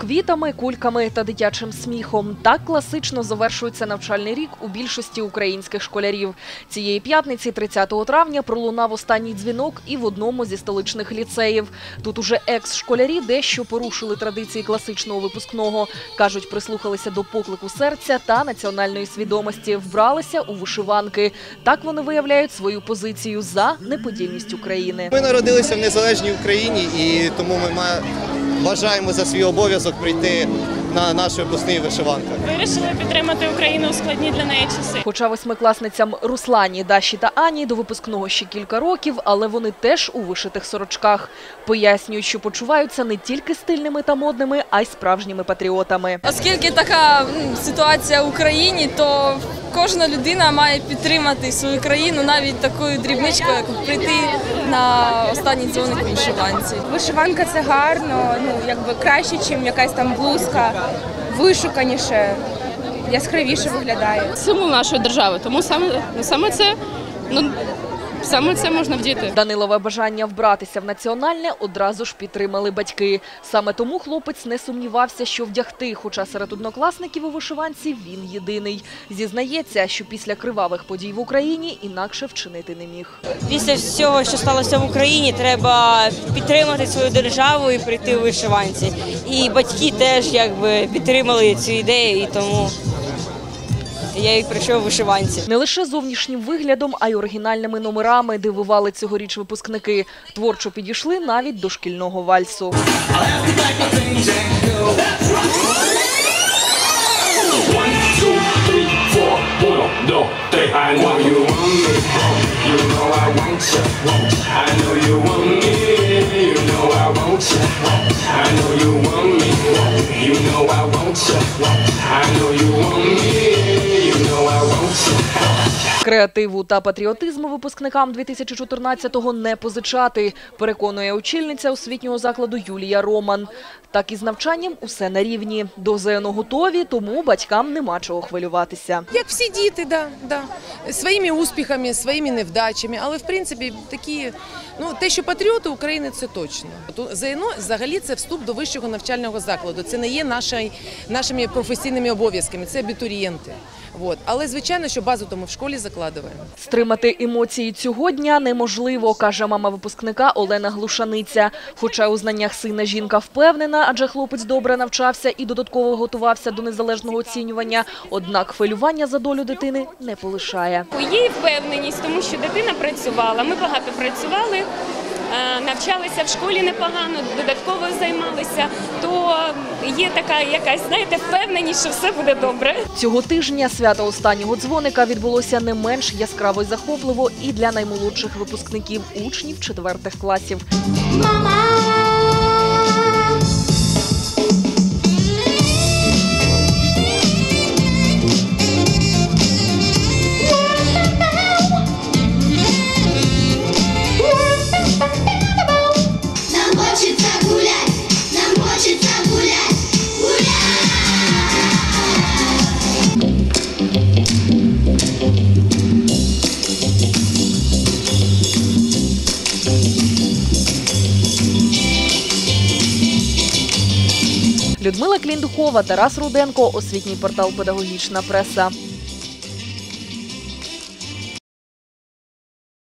Квітами, кульками та дитячим сміхом. Так класично завершується навчальний рік у більшості українських школярів. Цієї п'ятниці, 30 травня, пролунав останній дзвінок і в одному зі столичних ліцеїв. Тут уже екс-школярі дещо порушили традиції класичного випускного. Кажуть, прислухалися до поклику серця та національної свідомості, вбралися у вишиванки. Так вони виявляють свою позицію за неподільність України. Ми народилися в незалежній Україні і тому ми ма- вважаємо за свій обов'язок прийти на наш випускний вишиванка. Вирішили підтримати Україну у складні для неї часи. Хоча восьмикласницям Руслані, Даші та Ані до випускного ще кілька років, але вони теж у вишитих сорочках. Пояснюють, що почуваються не тільки стильними та модними, а й справжніми патріотами. Оскільки така ситуація в Україні, то кожна людина має підтримати свою країну навіть такою дрібничкою, як прийти на останній дзвоник вишиванці. Вишиванка це гарно, ну якби краще, ніж якась там блузка, вишуканіше, яскравіше виглядає. Символ нашої держави. Тому саме саме це ну саме це можна вдіти. Данилове бажання вбратися в національне одразу ж підтримали батьки. Саме тому хлопець не сумнівався, що вдягти, хоча серед однокласників у вишиванці він єдиний. Зізнається, що після кривавих подій в Україні інакше вчинити не міг. Після всього, що сталося в Україні, треба підтримати свою державу і прийти у вишиванці. І батьки теж якби підтримали цю ідею, і тому я і прийшов у вишиванці. Не лише зовнішнім виглядом, а й оригінальними номерами дивували цьогоріч випускники. Творчо підійшли навіть до шкільного вальсу. I know you want me. Креативу та патріотизму випускникам 2014-го не позичати, переконує очільниця освітнього закладу Юлія Роман. Так і з навчанням усе на рівні. До ЗНО готові, тому батькам нема чого хвилюватися. Як всі діти, да, да. своїми успіхами, своїми невдачами, але в принципі такі, ну те, що патріоти України, це точно. ЗНО взагалі це вступ до вищого навчального закладу. Це не є наші, нашими професійними обов'язками, це абітурієнти. От. Але звичайно, що базу тому в школі закладуємо. Стримати емоції цього дня неможливо, каже мама випускника Олена Глушаниця. Хоча у знаннях сина жінка впевнена, адже хлопець добре навчався і додатково готувався до незалежного оцінювання. Однак хвилювання за долю дитини не полишає. Є впевненість, тому що дитина працювала. Ми багато працювали. Е, Навчалися в школі непогано, додатково займалися, то є така якась, знаєте, впевненість, що все буде добре. Цього тижня свято останнього дзвоника відбулося не менш яскраво й захопливо і для наймолодших випускників учнів четвертих класів. Нам Людмила Кліндухова, Тарас Руденко, освітній портал Педагогічна преса.